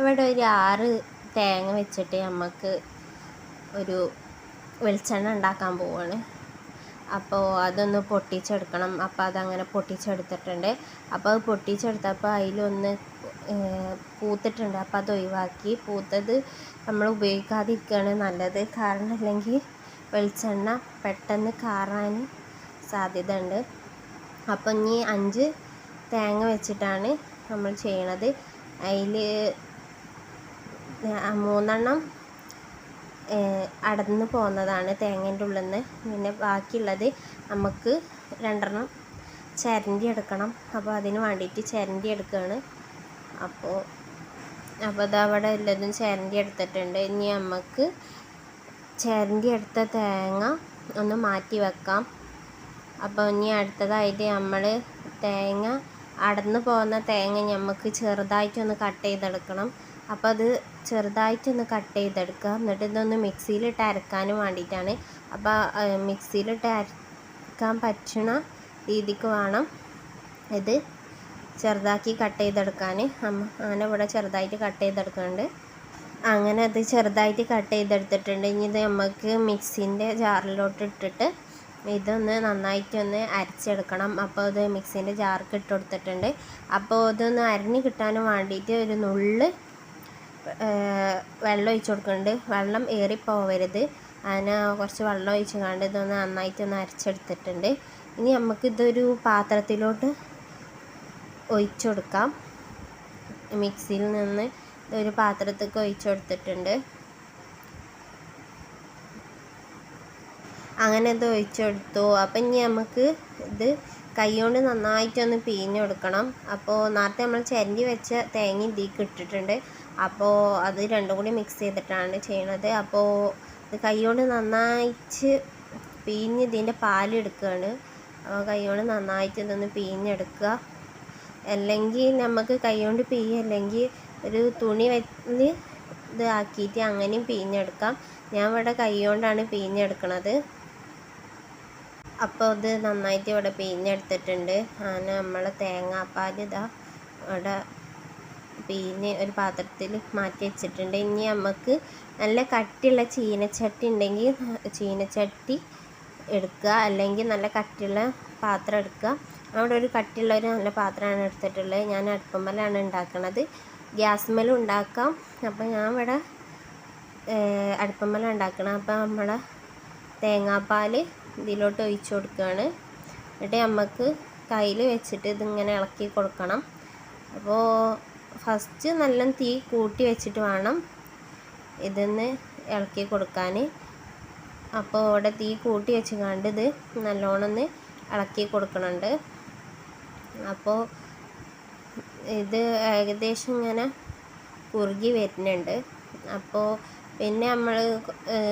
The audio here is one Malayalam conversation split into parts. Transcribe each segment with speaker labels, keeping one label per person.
Speaker 1: ഇവിടെ ഒരു ആറ് തേങ്ങ വെച്ചിട്ട് നമുക്ക് ഒരു വെളിച്ചെണ്ണ ഉണ്ടാക്കാൻ പോവാണ്. അപ്പോൾ അതൊന്ന് പൊട്ടിച്ചെടുക്കണം. അപ്പോൾ അതങ്ങനെ പൊട്ടിച്ചെടുത്തിട്ടുണ്ട്. അപ്പോൾ അത് പൊട്ടിച്ചെടുത്തപ്പോൾ അതിലൊന്ന് പൂത്തിട്ടുണ്ട്. അപ്പോൾ അത് ഒഴിവാക്കി. പൂത്തത് നമ്മൾ ഉപയോഗിക്കാതിരിക്കുകയാണ് നല്ലത്. കാരണം അല്ലെങ്കിൽ വെളിച്ചെണ്ണ പെട്ടെന്ന് കാറാൻ സാധ്യത ഉണ്ട് അപ്പം ഇനി അഞ്ച് തേങ്ങ വെച്ചിട്ടാണ് നമ്മൾ ചെയ്യണത്. അതിൽ മൂന്നെണ്ണം അടന്ന് പോകുന്നതാണ് തേങ്ങേന്റെ ഉള്ളിൽ നിന്ന് പിന്നെ ബാക്കിയുള്ളത് നമുക്ക് രണ്ടെണ്ണം ചിരണ്ടി എടുക്കണം. അപ്പോൾ അതിന് വേണ്ടിയിട്ട് ചിരണ്ടി എടുക്കുകയാണ് അപ്പോൾ അപ്പോൾ അത് അവിടെ എല്ലാതും ചിരണ്ടി എടുത്തിട്ടുണ്ട്. ഇനി നമുക്ക് ചിരണ്ടി എടുത്ത തേങ്ങ ഒന്ന് മാറ്റി വെക്കാം. അപ്പോൾ ഇനി അടുത്തതായിട്ട് നമ്മൾ തേങ്ങ അടന്ന് പോകുന്ന തേങ്ങ നമുക്ക് ചെറുതായിട്ടൊന്ന് കട്ട് ചെയ്തെടുക്കണം. അപ്പോൾ അത് ചെറുതായിട്ടൊന്ന് കട്ട് ചെയ്തെടുക്കുക. എന്നിട്ട് ഇതൊന്ന് മിക്സിയിലിട്ട് അരക്കാനും വേണ്ടിയിട്ടാണ്. അപ്പോൾ മിക്സിയിലിട്ട് അരക്കാൻ പറ്റണ രീതിക്ക് വേണം ഇത് ചെറുതാക്കി കട്ട് ചെയ്തെടുക്കാൻ. അങ്ങനെ ഇവിടെ ചെറുതായിട്ട് കട്ട് ചെയ്തെടുക്കുന്നുണ്ട്. അങ്ങനെ അത് ചെറുതായിട്ട് കട്ട് ചെയ്തെടുത്തിട്ടുണ്ട്. ഇനി ഇത് നമുക്ക് മിക്സിന്റെ ജാറിലോട്ട് ഇട്ടിട്ട് ഇതൊന്ന് നന്നായിട്ടൊന്ന് അരച്ചെടുക്കണം. അപ്പോൾ ഇത് മിക്സിന്റെ ജാർക്ക് ഇട്ട് കൊടുത്തിട്ടുണ്ട്. അപ്പോൾ ഇതൊന്ന് അരിഞ്ഞ് കിട്ടാനും വേണ്ടിയിട്ട് ഒരു നുള്ള് വെള്ളം ഒഴിച്ച് കൊടുക്കുന്നുണ്ട്. വെള്ളം ഏറിപ്പോവരുത് അതിന് കുറച്ച് വെള്ളം ഒഴിച്ച് കണ്ട് ഇതൊന്ന് നന്നായിട്ടൊന്ന് അരച്ചെടുത്തിട്ടുണ്ട്. ഇനി നമുക്ക് ഇതൊരു പാത്രത്തിലോട്ട് ഒഴിച്ചു കൊടുക്കാം. മിക്സിയിൽ നിന്ന് ഒരു പാത്രത്തേക്ക് ഒഴിച്ചു കൊടുത്തിട്ടുണ്ട്. അങ്ങനെ ഇത് ഒഴിച്ചെടുത്തു അപ്പം ഇനി നമുക്ക് ഇത് കൈകൊണ്ട് നന്നായിട്ടൊന്ന് പിഴിഞ്ഞെടുക്കണം അപ്പോൾ നേരത്തെ നമ്മൾ ചിരണ്ടി വെച്ച തേങ്ങ ഇതിലേക്ക് ഇട്ടിട്ടുണ്ട്. അപ്പോൾ അത് രണ്ടും കൂടി മിക്സ് ചെയ്തിട്ടാണ് ചെയ്യണത്. അപ്പോൾ ഇത് കൈകൊണ്ട് നന്നായിട്ട് പിഴിഞ്ഞ് ഇതിന്റെ പാലെടുക്കുകയാണ് അപ്പോൾ കൈകൊണ്ട് നന്നായിട്ട് ഇതൊന്ന് പിഴിഞ്ഞെടുക്കുക അല്ലെങ്കിൽ നമുക്ക് കൈകൊണ്ട് പിഴിയല്ലെങ്കിൽ ഒരു തുണി വെച്ച് ഇത് ആക്കിയിട്ട് അങ്ങനെയും പിഴിഞ്ഞെടുക്കാം ഞാൻ ഇവിടെ കൈ കൊണ്ടാണ് പിഴിഞ്ഞെടുക്കണത് അപ്പോൾ ഇത് നന്നായിട്ട് ഇവിടെ പിഴിഞ്ഞെടുത്തിട്ടുണ്ട് അങ്ങനെ നമ്മൾ തേങ്ങാപ്പാൽ ഇതാ ഇവിടെ പിഴിഞ്ഞ് ഒരു പാത്രത്തിൽ മാറ്റി വെച്ചിട്ടുണ്ട്. ഇനി നമുക്ക് നല്ല കട്ടിയുള്ള ചീനച്ചട്ടി ഉണ്ടെങ്കിൽ ചീനച്ചട്ടി എടുക്കുക. അല്ലെങ്കിൽ നല്ല കട്ടിയുള്ള പാത്രം എടുക്കുക. അവിടെ ഒരു കട്ടിയുള്ള ഒരു നല്ല പാത്രമാണ് എടുത്തിട്ടുള്ളത്. ഞാൻ അടുപ്പമ്മലാണ് ഉണ്ടാക്കുന്നത് ഗ്യാസ്മേലും ഉണ്ടാക്കാം. അപ്പോൾ ഞാൻ ഇവിടെ അടുപ്പമ്മലാണ് ഉണ്ടാക്കണം അപ്പോൾ നമ്മളെ തേങ്ങാപ്പാൽ ഇതിലോട്ട് ഒഴിച്ചു കൊടുക്കുകയാണ്. എന്നിട്ട് നമുക്ക് കയ്യിൽ വെച്ചിട്ട് ഇതിങ്ങനെ ഇളക്കി കൊടുക്കണം. അപ്പോൾ ഫസ്റ്റ് നല്ല തീ കൂട്ടി വെച്ചിട്ട് വേണം ഇതൊന്ന് ഇളക്കി കൊടുക്കാൻ അപ്പോൾ ഇവിടെ തീ കൂട്ടി വെച്ച് കണ്ട് ഇത് നല്ലോണം ഇളക്കി കൊടുക്കണുണ്ട്. അപ്പോൾ ഇത് ഏകദേശം ഇങ്ങനെ കുറുകി വരുന്നുണ്ട്. അപ്പോൾ പിന്നെ നമ്മൾ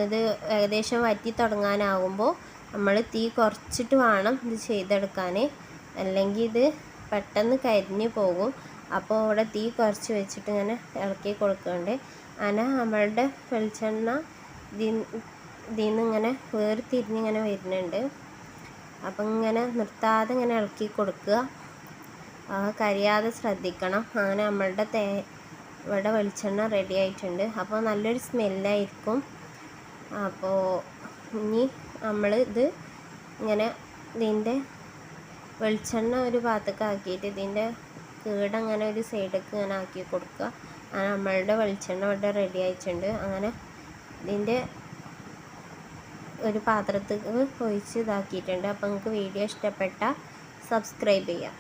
Speaker 1: ഇത് ഏകദേശം വറ്റി തുടങ്ങാനാകുമ്പോൾ നമ്മൾ തീ കുറച്ചിട്ട് വേണം ഇത് ചെയ്തെടുക്കാൻ. അല്ലെങ്കിൽ ഇത് പെട്ടെന്ന് കരിഞ്ഞു പോകും. അപ്പോൾ ഇവിടെ തീ കുറച്ച് വെച്ചിട്ട് ഇങ്ങനെ ഇളക്കി കൊടുക്കുന്നുണ്ട്. അങ്ങനെ നമ്മളുടെ വെളിച്ചെണ്ണ ഇതിൽ നിന്ന് ഇങ്ങനെ വേർതിരിഞ്ഞിങ്ങനെ വരുന്നുണ്ട്. അപ്പം ഇങ്ങനെ നിർത്താതെ ഇങ്ങനെ ഇളക്കി കൊടുക്കുക. കരിയാതെ ശ്രദ്ധിക്കണം. അങ്ങനെ നമ്മളുടെ തേ ഇവിടെ വെളിച്ചെണ്ണ റെഡി ആയിട്ടുണ്ട്. അപ്പോൾ നല്ലൊരു സ്മെല്ലായിരിക്കും അപ്പോൾ ഇനി നമ്മൾ ഇത് ഇങ്ങനെ ഇതിന്റെ വെളിച്ചെണ്ണ ഒരു ഭാഗത്തേക്ക് ആക്കിയിട്ട് ഇതിന്റെ കീടങ്ങനെ ഒരു സൈഡിലേക്ക് ഇങ്ങനെ ആക്കി കൊടുക്കുക. നമ്മളുടെ വെളിച്ചെണ്ണ ഇവിടെ റെഡി ആയിട്ടുണ്ട്. അങ്ങനെ ഇതിന്റെ ഒരു പാത്രത്തിൽ ഒഴിച്ച് ഇതാക്കിയിട്ടുണ്ട്. അപ്പോൾ നിങ്ങൾക്ക് വീഡിയോ ഇഷ്ടപ്പെട്ടാൽ സബ്സ്ക്രൈബ് ചെയ്യാം